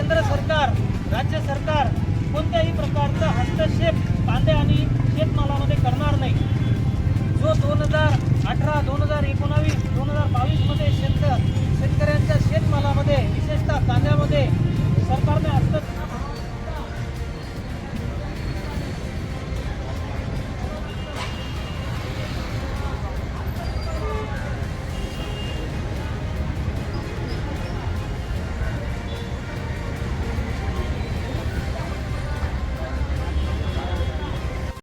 केंद्र सरकार राज्य सरकार कोणत्याही प्रकारचा हस्तक्षेप कांदे आणि शेतमालामध्ये करणार नाही. जो दोन हजार अठरा दोन हजार एकोणावीस